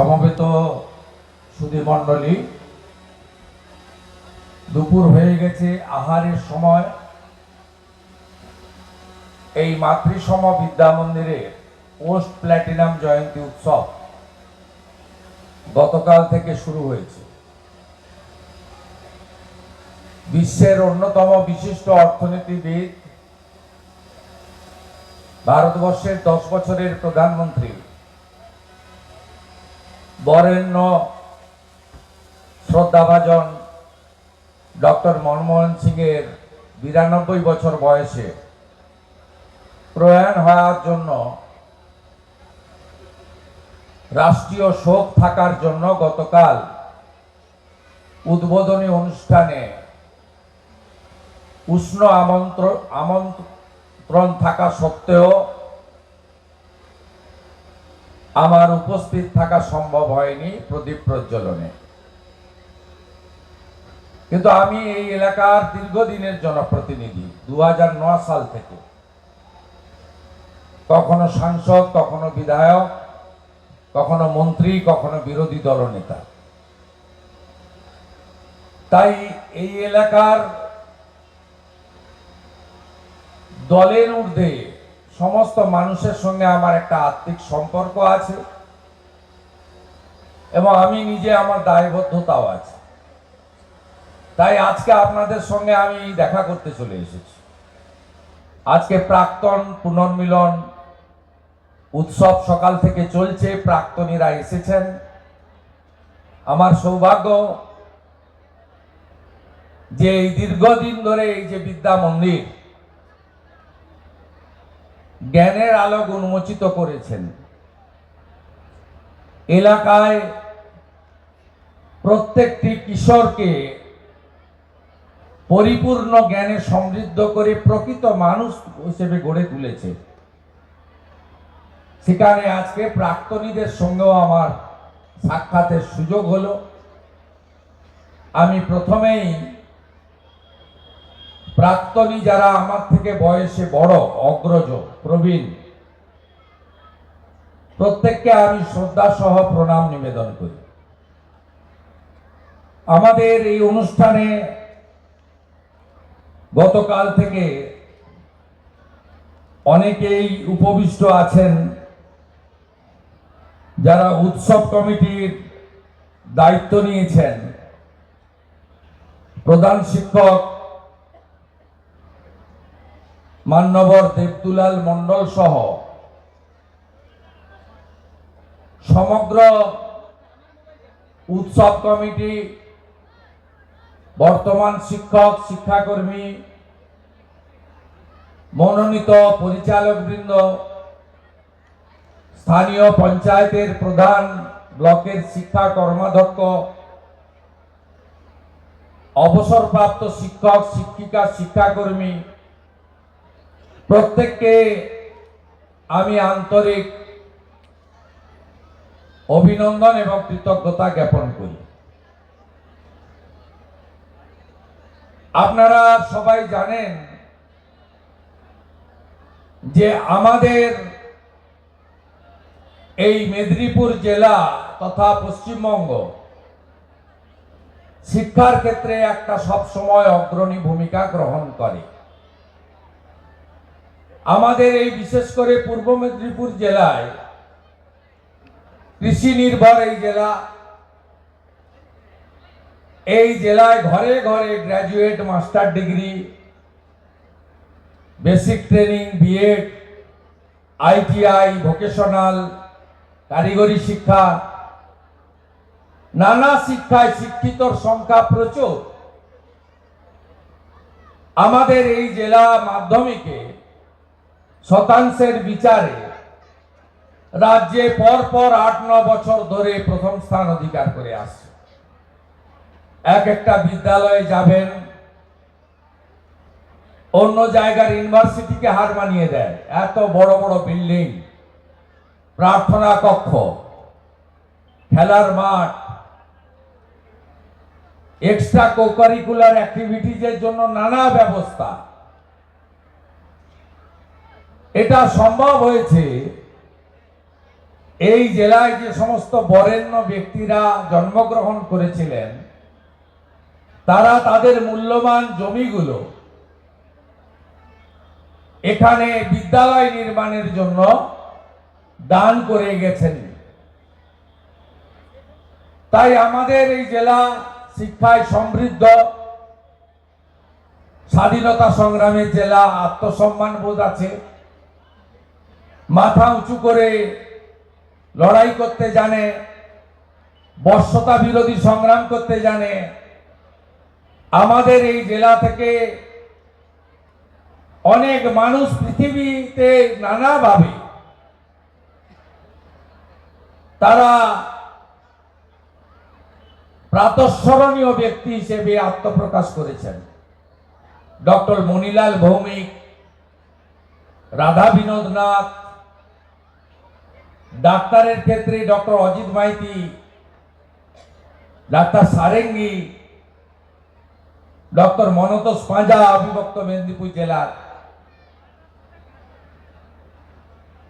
সমবেত সুধী মণ্ডলী, দুপুর হয়ে গেছে আহারের সময়। এই মাতৃসম বিদ্যা মন্দিরে পোস্ট প্ল্যাটিনাম জয়ন্তী উৎসব গতকাল থেকে শুরু হয়েছে। বিশ্বের অন্যতম বিশিষ্ট অর্থনীতিবিদ, ভারতবর্ষের দশ বছরের প্রধানমন্ত্রী বরেণ্য শ্রদ্ধাভাজন ডক্টর মনমোহন সিংয়ের বিরানব্বই বছর বয়সে প্রয়াণ হওয়ার জন্য রাষ্ট্রীয় শোক থাকার জন্য গতকাল উদ্বোধনী অনুষ্ঠানে উষ্ণ আমন্ত্রণ আমন্ত্রণ থাকা সত্ত্বেও আমার উপস্থিত থাকা সম্ভব হয়নি প্রদীপ প্রজ্বলনে। কিন্তু আমি এই এলাকার দীর্ঘদিনের জনপ্রতিনিধি দু সাল থেকে। কখনো সাংসদ, কখনো বিধায়ক, কখনো মন্ত্রী, কখনো বিরোধী দলনেতা তাই এই এলাকার দলের ঊর্ধ্বে সমস্ত মানুষের সঙ্গে আমার একটা আত্মিক সম্পর্ক আছে এবং আমি নিজে আমার দায়বদ্ধতাও আছে। তাই আজকে আপনাদের সঙ্গে আমি দেখা করতে চলে এসেছি। আজকে প্রাক্তন পুনর্মিলন উৎসব সকাল থেকে চলছে, প্রাক্তনীরা এসেছেন। আমার সৌভাগ্য যে এই দীর্ঘদিন ধরে এই যে বিদ্যা মন্দির জ্ঞানের আলোক উন্মোচিত করেছেন। এলাকায় প্রত্যেকটি কিশোরকে পরিপূর্ণ জ্ঞানে সমৃদ্ধ করে প্রকৃত মানুষ হিসেবে গড়ে তুলেছে। সেখানে আজকে প্রাক্তনীদের সঙ্গেও আমার সাক্ষাতের সুযোগ হলো। আমি প্রথমেই প্রাক্তনী যারা আমার থেকে বয়সে বড়, অগ্রজ, প্রবীণ, প্রত্যেককে আমি শ্রদ্ধা সহ প্রণাম নিবেদন করি। আমাদের এই অনুষ্ঠানে গতকাল থেকে অনেকেই উপবিষ্ট আছেন। যারা উৎসব কমিটির দায়িত্ব নিয়েছেন। প্রধান শিক্ষক মান্যবর দেবদুলাল মণ্ডল সহ সমগ্র উৎসব কমিটি, বর্তমান শিক্ষক, শিক্ষাকর্মী, মনোনীত পরিচালকবৃন্দ, স্থানীয় পঞ্চায়েতের প্রধান ব্লকের শিক্ষা কর্মাধ্যক্ষ, অবসরপ্রাপ্ত শিক্ষক, শিক্ষিকা, শিক্ষাকর্মী প্রত্যেককে আমি আন্তরিক অভিনন্দন এবং কৃতজ্ঞতা জ্ঞাপন করি। আপনারা সবাই জানেন যে আমাদের এই মেদিনীপুর জেলা তথা পশ্চিমবঙ্গ শিক্ষার ক্ষেত্রে একটা সবসময় অগ্রণী ভূমিকা গ্রহণ করে। আমাদের এই বিশেষ করে পূর্ব মেদিনীপুর জেলায় কৃষি নির্ভর এই জেলা। এই জেলায় ঘরে ঘরে graduate master degree basic training BEd ITI vocational কারিগরি শিক্ষা, নানা শিক্ষায় শিক্ষিতর সংখ্যা প্রচুর। আমাদের এই জেলা মাধ্যমিকে শতাংশের বিচারে রাজ্যে পর পর আট, ন বছর ধরে প্রথম স্থান অধিকার করে আসছে। এক একটা বিদ্যালয়ে যাবেন, অন্য জায়গার ইউনিভার্সিটিকে হার মানিয়ে দেয়। এত বড় বড় বিল্ডিং, প্রার্থনা কক্ষ, খেলার মাঠ এক্সট্রা কোকারিকুলার অ্যাক্টিভিটিজের জন্য নানা ব্যবস্থা। এটা সম্ভব হয়েছে এই জেলায় যে সমস্ত বরেণ্য ব্যক্তিরা জন্মগ্রহণ করেছিলেন, তারা তাদের মূল্যবান জমিগুলো এখানে বিদ্যালয় নির্মাণের জন্য দান করে গেছেন। তাই আমাদের এই জেলা শিক্ষায় সমৃদ্ধ, স্বাধীনতা সংগ্রামের জেলা আত্মসম্মান বোধ আছে। মাথা উঁচু করে লড়াই করতে জানে, বর্ষতা বিরোধী সংগ্রাম করতে জানে। আমাদের এই জেলা থেকে অনেক মানুষ পৃথিবীতে নানাভাবে তারা প্রাতঃস্মরণীয় ব্যক্তি হিসেবে আত্মপ্রকাশ করেছেন। ডক্টর মনিলাল ভৌমিক, রাধা বিনোদ নাথ ডাক্তারের ক্ষেত্রে doctor Ajit Maiti, doctor Sarangi, doctor Montosh Panja অবিভক্ত মেদিনীপুর জেলার।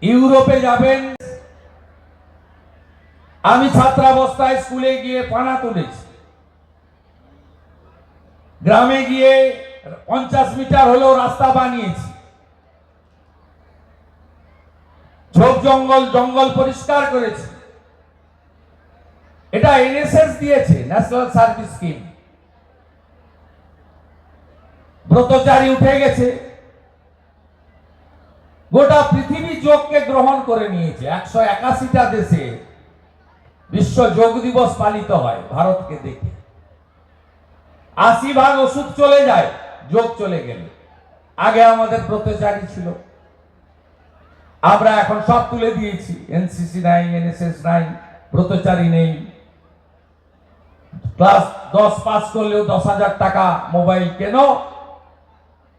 ইউরোপে যাবেন। আমি ছাত্রাবস্থায় স্কুলে গিয়ে পানা তুলেছি। গ্রামে গিয়ে পঞ্চাশ মিটার হলেও রাস্তা বানিয়েছি। ঝোপ জঙ্গল জঙ্গল পরিষ্কার করেছি। এটা এনএসএস দিয়েছে ন্যাশনাল সার্ভিস স্কিম ব্রতচারী উঠে গেছে। গোটা পৃথিবী যোগকে গ্রহণ করে নিয়েছে। একশো একাশিটা দেশে বিশ্ব যোগ দিবস পালিত হয়, ভারতকে দেখে। আশি ভাগ ওষুধ চলে যায়, যোগ চলে গেলে। আগে আমাদের ব্রতচারী ছিল। আমরা এখন সব তুলে দিয়েছি। এনসিসি নাই এনএসএস নাই ব্রতচারী নেই। ক্লাস দশ পাস করলেও দশ হাজার টাকা মোবাইল কেন?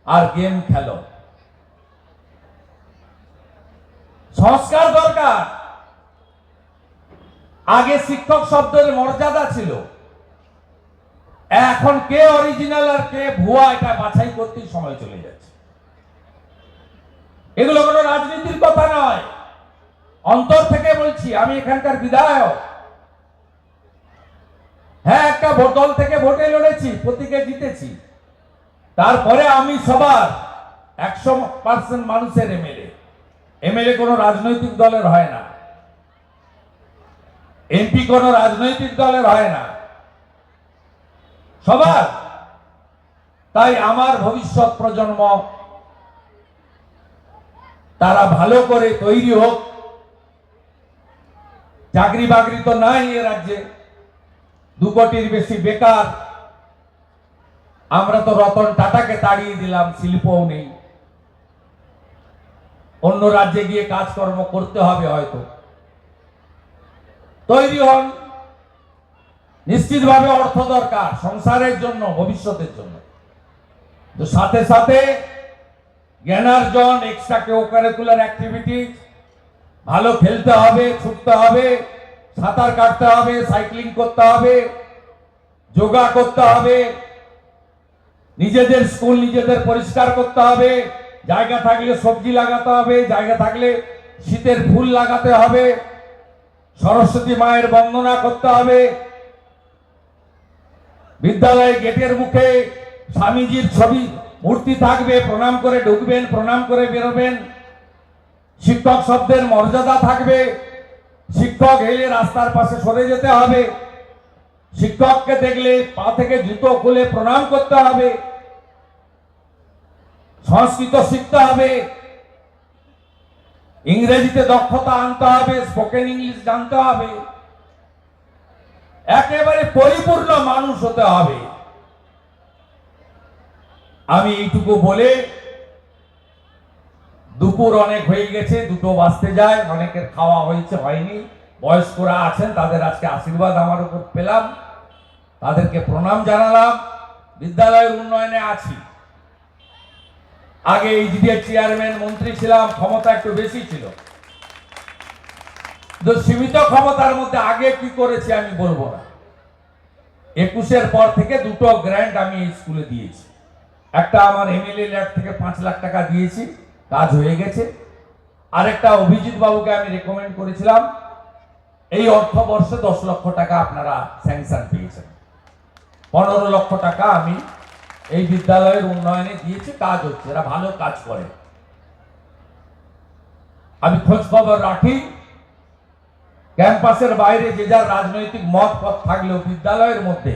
আর গেম খেলো। সংস্কার দরকার। আগে শিক্ষক শব্দের মর্যাদা ছিল। এখন কে অরিজিনাল আর কে ভুয়া এটা বাছাই করতেই সময় চলে যাচ্ছে। এগুলো কোনো রাজনীতির অন্তর থেকে বলছি, আমি এখানকার বিধায়ক। হ্যাঁ একটা দল থেকে ভোটে লড়েছি, প্রতীকে জিতেছি। তারপরে আমি সবার একশো পার্সেন্ট মানুষের এমএলএ। এমএলএ কোনো রাজনৈতিক দলের হয় না। এমপি কোনো রাজনৈতিক দলের হয় না। সবার। তাই আমার ভবিষ্যৎ প্রজন্ম, তারা ভালো করে তৈরি হোক। চাকরি বাকরি তো নাই এ রাজ্যে। দু কোটির বেশি বেকার। আমরা তো রতন টাটাকে তাড়িয়ে দিলাম, শিল্পও নেই। অন্য রাজ্যে গিয়ে কাজকর্ম করতে হবে হয়তো। তৈরি হন। নিশ্চিতভাবে অর্থ দরকার সংসারের জন্য, ভবিষ্যতের জন্য। তো সাথে সাথে জ্ঞানার্জন এক্সট্রা কেউ কারিকুলার অ্যাক্টিভিটিজ ভালো খেলতে হবে, ছুটতে হবে, সাঁতার কাটতে হবে, সাইক্লিং করতে হবে, যোগা করতে হবে, নিজেদের স্কুল নিজেদের পরিষ্কার করতে হবে, জায়গা থাকলে সবজি লাগাতে হবে, জায়গা থাকলে শীতের ফুল লাগাতে হবে, সরস্বতী মায়ের বন্দনা করতে হবে বিদ্যালয়ে গেটের মুখে স্বামীজির ছবি, মূর্তি থাকবে, প্রণাম করে ঢুকবেন, প্রণাম করে বেরোবেন শিক্ষক শব্দের মর্যাদা থাকবে। শিক্ষক এলে রাস্তার পাশে সরে যেতে হবে। শিক্ষককে দেখলে পা থেকে জুতো খুলে প্রণাম করতে হবে। সংস্কৃত শিখতে হবে। ইংরেজিতে দক্ষতা আনতে হবে স্পোকেন ইংলিশ জানতে হবে। একেবারে পরিপূর্ণ মানুষ হতে হবে। আমি এইটুকু বলে দুপুর অনেক হয়ে গেছে, দুটো বাজতে যায়, অনেকের খাওয়া হয়েছে, হয়নি। বয়স্করা আছেন, তাদের আজকে আশীর্বাদ আমার উপর পেলাম। তাদেরকে প্রণাম জানালাম। বিদ্যালয়ের উন্নয়নে আছি। আগে এইচডিএ চেয়ারম্যান মন্ত্রী ছিলাম, ক্ষমতা একটু বেশি ছিল। তো সীমিত ক্ষমতার মধ্যে আগে কি করেছি আমি বলব না। একুশের পর থেকে দুটো গ্র্যান্ট আমি স্কুলে দিয়েছি। একটা আমার এমএলএ ল্যাড থেকে পাঁচ লাখ টাকা দিয়েছি। কাজ হয়ে গেছে। আরেকটা অভিজিৎ বাবুকে আমি রেকমেন্ড করেছিলাম। এই অর্থবর্ষে দশ লক্ষ টাকা আপনারা স্যাংশন পেয়েছেন। পনেরো লক্ষ টাকা আমি এই বিদ্যালয়ের উন্নয়নে দিয়েছি, কাজ হচ্ছে, এরা ভালো কাজ করে। আমি খোঁজ খবর রাখি। ক্যাম্পাসের বাইরে যে যার রাজনৈতিক মত পথ থাকলেও বিদ্যালয়ের মধ্যে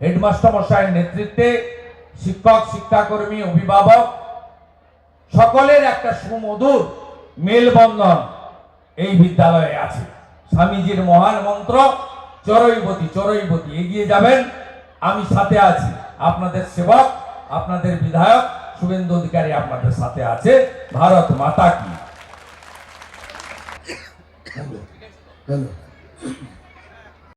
হেডমাস্টার মশাইয়ের নেতৃত্বে শিক্ষক, শিক্ষাকর্মী, অভিভাবক সকলের একটা সুমধুর মেলবন্ধন এই বিদ্যালয়ে আছে। স্বামীজির মহান মন্ত্র, চরৈবতী চরৈবতী, এগিয়ে যাবেন। আমি সাথে আছি। আপনাদের সেবক, আপনাদের বিধায়ক, শুভেন্দু অধিকারী আপনাদের সাথে আছে। ভারত মাতা কি?